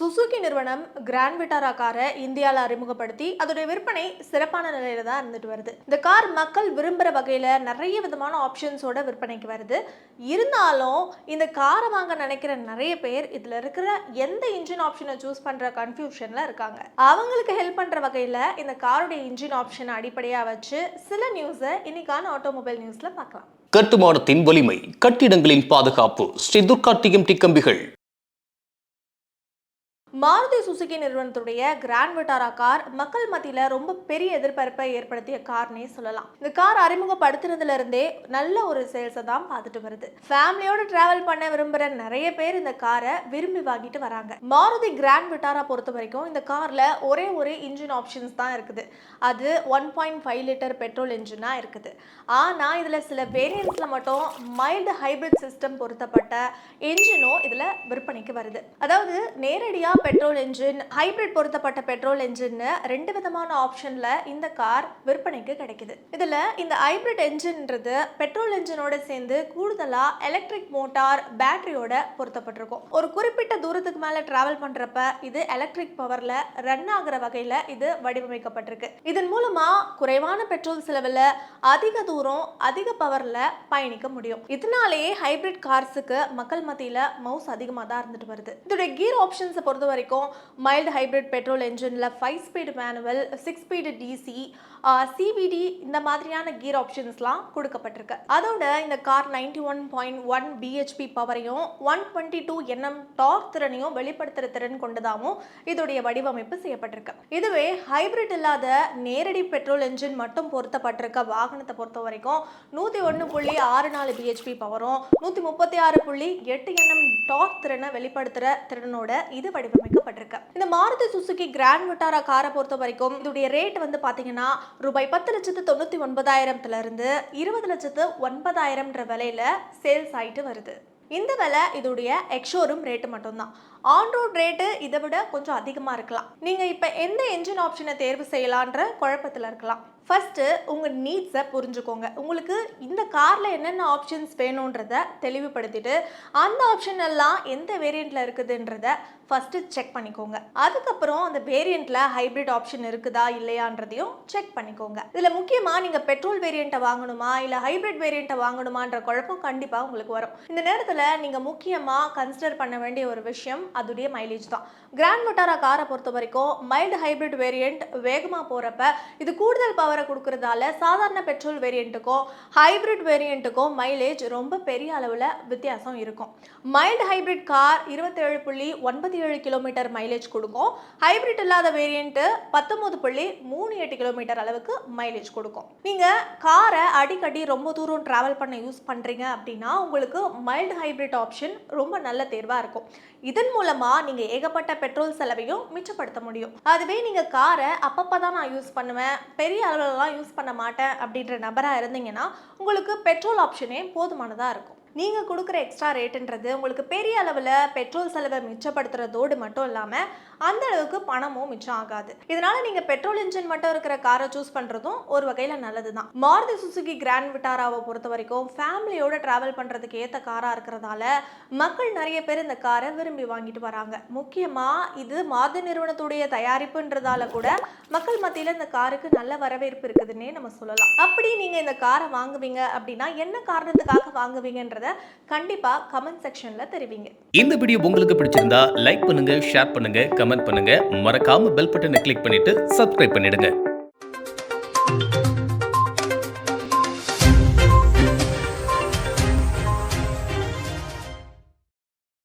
Suzuki நிறுவனம் grand விட்டாரா காரை இந்தியாவில் அறிமுகப்படுத்தி அதோடைய விற்பனை சிறப்பான நிலையில தான் இருந்துட்டு வருது. இந்த கார் மக்கள் விரும்புகிற வகையில் நிறைய விதமான ஆப்ஷன்ஸோட விற்பனைக்கு வருது. இருந்தாலும் இந்த காரை வாங்க நினைக்கிற நிறைய பேர் இதில் இருக்கிற எந்த இன்ஜின் ஆப்ஷனை சூஸ் பண்ணுற கன்ஃபியூஷனில் இருக்காங்க. அவங்களுக்கு ஹெல்ப் பண்ணுற வகையில் இந்த காருடைய இன்ஜின் ஆப்ஷனை அடிப்படையாக வச்சு சில நியூஸை இன்னைக்கான ஆட்டோமொபைல் நியூஸில் பார்க்கலாம். கட்டுமானத்தின் வலிமை கட்டிடங்களின் பாதுகாப்பு ஸ்ரீ துர்கா டிஎம்டி கம்பிகள். மாருதி சுசுகி நிறுவனத்துடைய கிராண்ட் விட்டாரா கார் மக்கள் மத்தியில் ரொம்ப பெரிய எதிர்பார்ப்பை ஏற்படுத்திய கார்னே சொல்லலாம். இந்த கார் அறிமுகப்படுத்துனதுல இருந்தே நல்ல ஒரு சேல்ஸை தான் பார்த்துட்டு வருது. ஃபேமிலியோட டிராவல் பண்ண விரும்புகிற நிறைய பேர் இந்த காரை விரும்பி வாங்கிட்டு வராங்க. மாருதி கிராண்ட் விட்டாரா பொறுத்த வரைக்கும் இந்த காரில் ஒரே ஒரு இன்ஜின் ஆப்ஷன்ஸ் தான் இருக்குது. அது one point five litre petrol இன்ஜினாக இருக்குது. ஆனால் இதில் சில வேரியன்ஸில் மட்டும் மைல்டு ஹைபிரிட் சிஸ்டம் பொருத்தப்பட்ட இன்ஜினும் இதில் விற்பனைக்கு வருது. அதாவது நேரடியாக பெட்ரோல் என்ஜின் ஹைபிரிட் பொருத்தப்பட்ட பெட்ரோல் என்ஜின்னு ரெண்டு விதமான ஆப்ஷனில் இந்த கார் விற்பனைக்கு கிடைக்குது. இதில் இந்த ஹைபிரிட் என்ஜின்ன்றது பெட்ரோல் என்ஜினோட சேர்ந்து கூடுதலாக எலக்ட்ரிக் மோட்டார் பேட்டரியோட பொருத்தப்பட்டிருக்கும். ஒரு குறிப்பிட்ட தூரத்துக்கு மேலே டிராவல் பண்ணுறப்ப இது எலக்ட்ரிக் பவரில் ரன் ஆகிற வகையில் இது வடிவமைக்கப்பட்டிருக்கு. இதன் மூலமாக குறைவான பெட்ரோல் செலவில் அதிக தூரம் அதிக பவரில் பயணிக்க முடியும். இதனாலேயே ஹைபிரிட் கார்ஸுக்கு மக்கள் மத்தியில் மவுஸ் அதிகமாக தான் இருந்துட்டு வருது. இதோடைய கீர் ஆப்ஷன்ஸை பொறுத்த வரைக்கும் mild hybrid petrol என்ஜினில் five speed manual six speed DC CVT இந்த மாதிரியான கீர் ஆப்ஷன்ஸ்லாம் கொடுக்கப்பட்டிருக்கு. அதோட இந்த car ninety one point one BHP பவரையும் one twenty two NM torque திறனையும் வெளிப்படுத்துகிற திறன் கொண்டதாகவும் இதோடைய வடிவமைப்பு செய்யப்பட்டிருக்கு. இதுவே ஹைபிரிட் இல்லாத நேரடி பெட்ரோல் என்ஜின் மட்டும் பொருத்தப்பட்டிருக்க வாகனத்தை பொறுத்த வரைக்கும் நூற்றி ஒன்று புள்ளி ஆறு நாலு பிஹெச்பி பவரும் நூற்றி முப்பத்தி ஆறு புள்ளி எட்டு என்எம் டார்க் திறனை வெளிப்படுத்துகிற திறனோட இது வடிவமைக்கப்பட்டிருக்கு. இந்த மாருதி சுசுகி கிராண்ட் விட்டாரா காரை பொறுத்த வரைக்கும் இதோடைய ரேட் வந்து பார்த்தீங்கன்னா ரூபாய் பத்து லட்சத்து தொண்ணூற்றி ஒன்பதாயிரத்துலேருந்து இருபது லட்சத்து ஒன்பதாயிரம்ன்ற விலையில சேல்ஸ் ஆகிட்டு வருது. இந்த விலை இதோடைய எக்ஷோரூம் ரேட்டு மட்டும்தான். ஆன் ரோட் ரேட்டு இதை விட கொஞ்சம் அதிகமாக இருக்கலாம். நீங்கள் இப்போ எந்த என்ஜின் ஆப்ஷனை தேர்வு செய்யலான்ற குழப்பத்தில் இருக்கலாம். ஃபஸ்ட்டு உங்கள் நீட்ஸை புரிஞ்சுக்கோங்க. உங்களுக்கு இந்த காரில் என்னென்ன ஆப்ஷன்ஸ் வேணுன்றத தெளிவுபடுத்திட்டு அந்த ஆப்ஷன் எல்லாம் எந்த வேரியண்ட்டில் இருக்குதுன்றத ஃபஸ்ட்டு செக் பண்ணிக்கோங்க. அதுக்கப்புறம் அந்த வேரியண்ட்டில் ஹைப்ரிட் ஆப்ஷன் இருக்குதா இல்லையான்றதையும் செக் பண்ணிக்கோங்க. இதில் முக்கியமாக நீங்கள் பெட்ரோல் வேரியண்ட்டை வாங்கணுமா இல்லை ஹைப்ரிட் வேரியண்ட்டை வாங்கணுமான்ற குழப்பம் கண்டிப்பாக உங்களுக்கு வரும். இந்த நேரத்தில் நீங்கள் முக்கியமாக கன்சிடர் பண்ண வேண்டிய ஒரு விஷயம் அதுடைய மைலேஜ் தான். கிராண்ட் மொட்டாரா காரை பொறுத்த வரைக்கும் மைல்டு ஹைப்ரிட் வேரியண்ட் வேகமாக போகிறப்ப இது கூடுதல் பவரை கொடுக்கறதால சாதாரண பெட்ரோல் வேரியண்ட்டுக்கும் ஹைப்ரிட் வேரியண்ட்டுக்கும் மைலேஜ் ரொம்ப பெரிய அளவில் வித்தியாசம் இருக்கும். மைல்டு ஹைப்ரிட் கார் இருபத்தேழு புள்ளி ஒன்பது ஏழு கிலோமீட்டர் மைலேஜ் கொடுக்கும். ஹைப்ரிட் இல்லாத வேரியண்ட்டு பத்தொம்போது புள்ளி மூணு எட்டு கிலோமீட்டர் அளவுக்கு மைலேஜ் கொடுக்கும். நீங்கள் காரை அடிக்கடி ரொம்ப தூரம் ட்ராவல் பண்ண யூஸ் பண்ணுறீங்க அப்படின்னா உங்களுக்கு மைல்டு ஹைப்ரிட் ஆப்ஷன் ரொம்ப நல்ல தேர்வாக இருக்கும். இதன் மூலம் மூலமா நீங்கள் ஏகப்பட்ட பெட்ரோல் செலவையும் மிச்சப்படுத்த முடியும். அதுவே நீங்கள் காரை அப்பப்போ தான் நான் யூஸ் பண்ணுவேன். பெரிய அளவுலலாம் யூஸ் பண்ண மாட்டேன் அப்படின்ற நபராக இருந்தீங்கன்னா உங்களுக்கு பெட்ரோல் ஆப்ஷனே போதுமானதாக இருக்கும். நீங்கள் கொடுக்குற எக்ஸ்ட்ரா ரேட்டுன்றது உங்களுக்கு பெரிய அளவில் பெட்ரோல் செலவை மிச்சப்படுத்துறதோடு மட்டும் இல்லாமல் அந்த அளவுக்கு பணமும் மிச்சம் ஆகாது. இதனால நீங்கள் பெட்ரோல் இன்ஜின் மட்டும் இருக்கிற காரை சூஸ் பண்ணுறதும் ஒரு வகையில் நல்லது தான் மாருதி சுசுகி கிராண்ட் விட்டாராவை பொறுத்த வரைக்கும் ஃபேமிலியோட ட்ராவல் பண்ணுறதுக்கு ஏற்ற காராக இருக்கிறதால மக்கள் நிறைய பேர் இந்த காரை விரும்பி வாங்கிட்டு வராங்க. முக்கியமாக இது மாருதி நிறுவனத்துடைய தயாரிப்புன்றதால கூட மக்கள் மத்தியில் இந்த காருக்கு நல்ல வரவேற்பு இருக்குதுன்னே நம்ம சொல்லலாம். அப்படி நீங்கள் இந்த காரை வாங்குவீங்க அப்படின்னா என்ன காரணத்துக்காக வாங்குவீங்கன்றத கண்டிப்பாக கமெண்ட் செக்ஷனில் தெரிவிங்க. இந்த வீடியோ உங்களுக்கு பிடிச்சிருந்தா லைக் பண்ணுங்க ஷேர் பண்ணுங்க கமெண்ட் பண்ணுங்க. மறக்காம பெல் பட்டனை கிளிக் பண்ணிட்டு சப்ஸ்கிரைப் பண்ணிடுங்க.